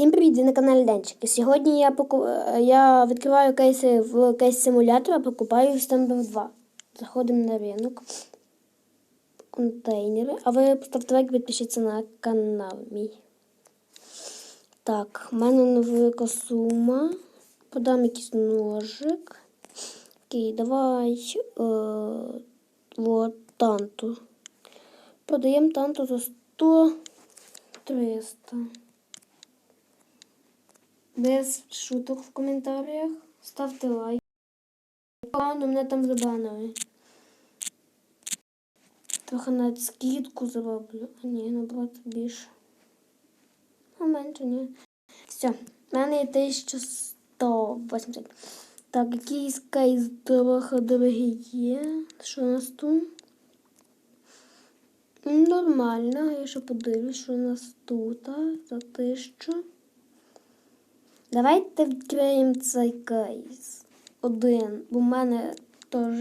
Всім привіт! Ви на каналі Денчик. Сьогодні я поку... е, я відкриваю кейси в кейс симулятора, покупаю Stumble 2. Заходимо на ринок. Контейнери. А ви поставте лайк, підпишіться на канал мій. Так, в мене невелика сума. Подам якийсь ножик. Окей, давай е, вот танту. Продаємо танту за 100 300. Без шуток в коментарях. Ставте лайк. Ладно, мене там забанили. Трохи навіть скидку зроблю. А ні, наоборот, більше. А менше, ні. Все. В мене є 1180. Так, якийсь кейс трохи дорогий є. Що у нас тут? Нормально, я ще подивлюсь, що у нас тут за тисячу. Давайте відкриємо цей кейс. Один, бо в мене теж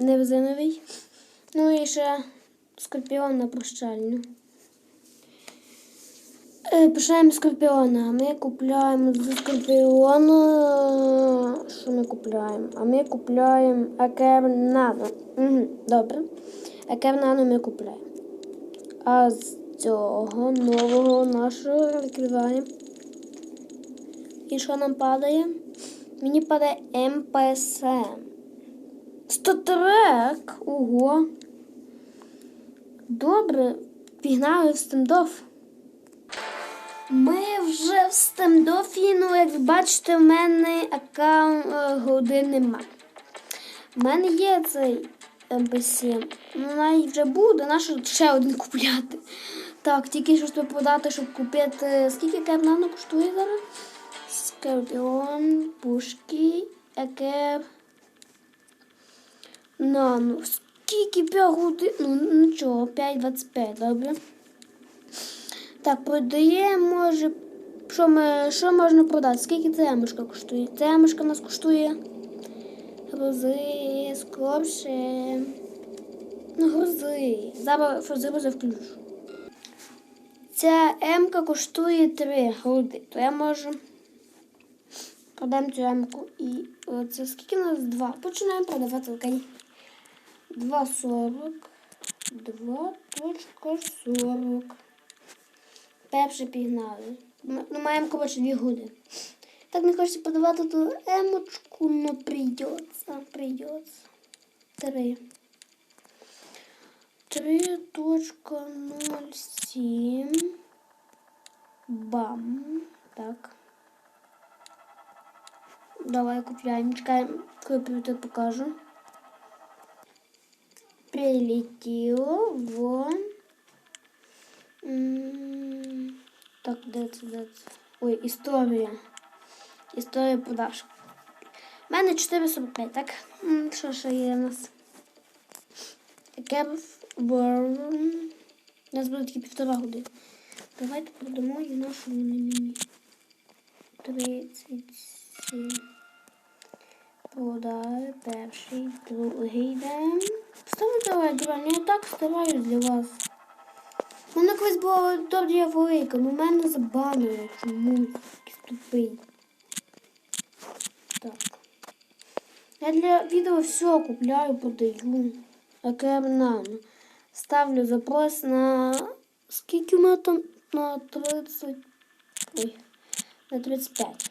не резиновий. Ну і ще скорпіон на прощальну. Е, Починаємо з скорпіона. Ми купляємо з скорпіона. Що ми купляємо? А ми купляємо Акер Нано. Угу, добре. Акер Нано ми купляємо. А з цього нового нашого відкриваємо. І що нам падає? Мені падає МПСМ. Стотрек! Ого. Добре, пігнали в стендоф. Ми вже в стендофі, ну, як бачите, в мене аккаунт е, годин нема. У мене є цей МП7. Ну, навіть вже буде, нащо ще один купляти. Так, тільки що треба подати, щоб купити. Скільки кевнано коштує зараз? Скорпіон, пушки, екер. На, ну скільки 5 годин? Ну нічого, 5,25, добре. Так, продаємо, може. Що ми, що можна продати? Скільки ця мишка коштує? Ця мишка у нас коштує. Грузи, скорше. Ну, грузи. Зараз грузи включу. Ця М-ка коштує 3 груди. То я можу. Продаємо цю М-ку і е, це скільки у нас? Два. Починаємо продавати окей. 2,40. 2.40. Перше пігнали. Ну, маємо, коротше, дві години. Так не хочеться подавати ту емочку, но придется. Придется. Три. 3.07. Бам. Так. Давай купляем. Чекай, компьютер покажу. Прилетел вон. Так, дивіться, дивіться. Ой, история. Історія продаж. У мене 445, так? Що ще є у нас? Кемп World. У нас буде тільки півтора години. Давайте продамо і нашу мінімі. 30. Другий день. Ставте лайк, реально, я так стараюсь для вас. У мене колись була добря велика, але мене забанили. Якийсь тупий. Так. Я для відео все купляю, подаю. Акернано. Ставлю запрос на. Скільки у мене там? На 30. Ой. На 35.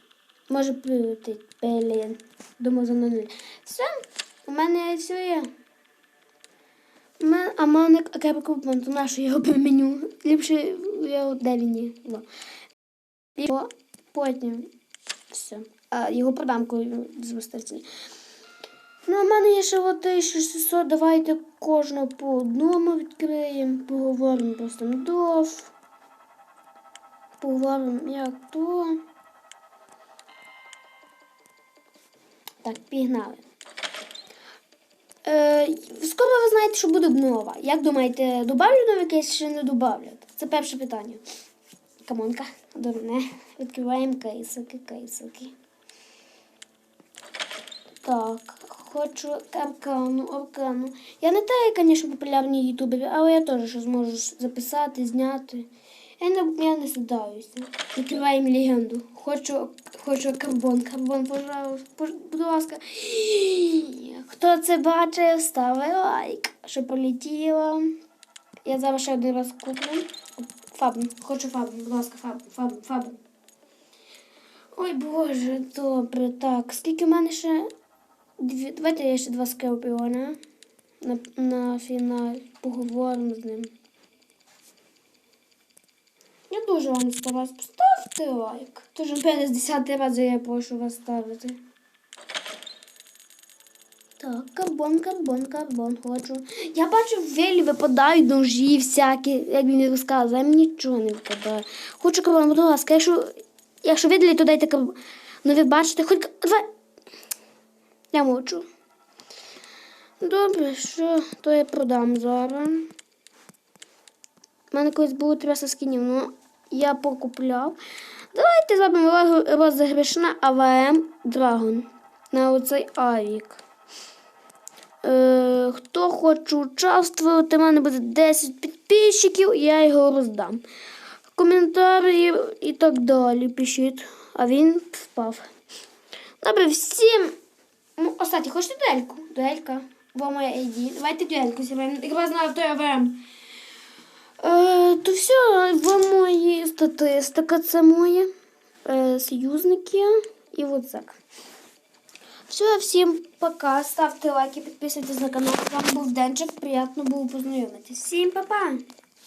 Може прилетить. Блін. Думаю, за 0. Все. У мене все є. А мене акер купон, то наше його применю. Ліпше я де він є. Во. Його потім. Все. А, його продам, коли з виставці. Ну, у мене є ще от 1600. Давайте кожного по одному відкриємо. Поговоримо про стендоф. Поговоримо, як то. Так, пігнали. Е, скоро ви знаєте, що буде обнова. Як думаєте, добавлю новий кейс чи не добавлять? Це перше питання. Камонка, дурне. Відкриваємо кейсики, кейсики. Так, хочу аркану, аркану. Я не та, звісно, популярні ютубери, але я теж щось можу записати, зняти. Я не, я не сідаюся. Відкриваємо легенду. Хочу, хочу карбон. Карбон, пожалуйста, будь ласка. Хто це бачив, ставить лайк. Що полетіло. Я зараз ще один раз куплю. Фабн. Хочу фабн. Будь ласка, фабн, фабн, фабн. Ой, Боже, добре. Так, скільки в мене ще. Дві... Давайте я ще два скелпіона на, на фінал. Поговоримо з ним. Я дуже вам стараюсь. Поставте лайк. Тож, напевне, з 10 разу я прошу вас ставити. Так, карбон, карбон, карбон хочу. Я бачу, вилі випадають ножі всякі, як він розказує, мені нічого не випадає. Хочу карбон, будь ласка, якщо, якщо видалі, то дайте карбон. Ну ви бачите, хоч два. Я мовчу. Добре, що, то я продам зараз. У мене колись було 300 скінів, ну я покупляв. Давайте зробимо роз- розіграш на АВМ Драгон. На оцей Авік. Е, хто хоче участвувати, у мене буде 10 підписчиків, я його роздам. Коментарі і так далі пишіть. А він впав. Добре, всім. Ну, остаті, хочете дуельку? Дуелька. Бо моя ID. Давайте дуельку зіграємо. Якраз знаю, хто я ВМ. Е, то все, в мої статистика, це моє. Е, союзники і вот так. Все, всім пока. Ставте лайки, підписуйтесь на канал. З вами був Денчик. Приємно було познайомитися. Всім па-па!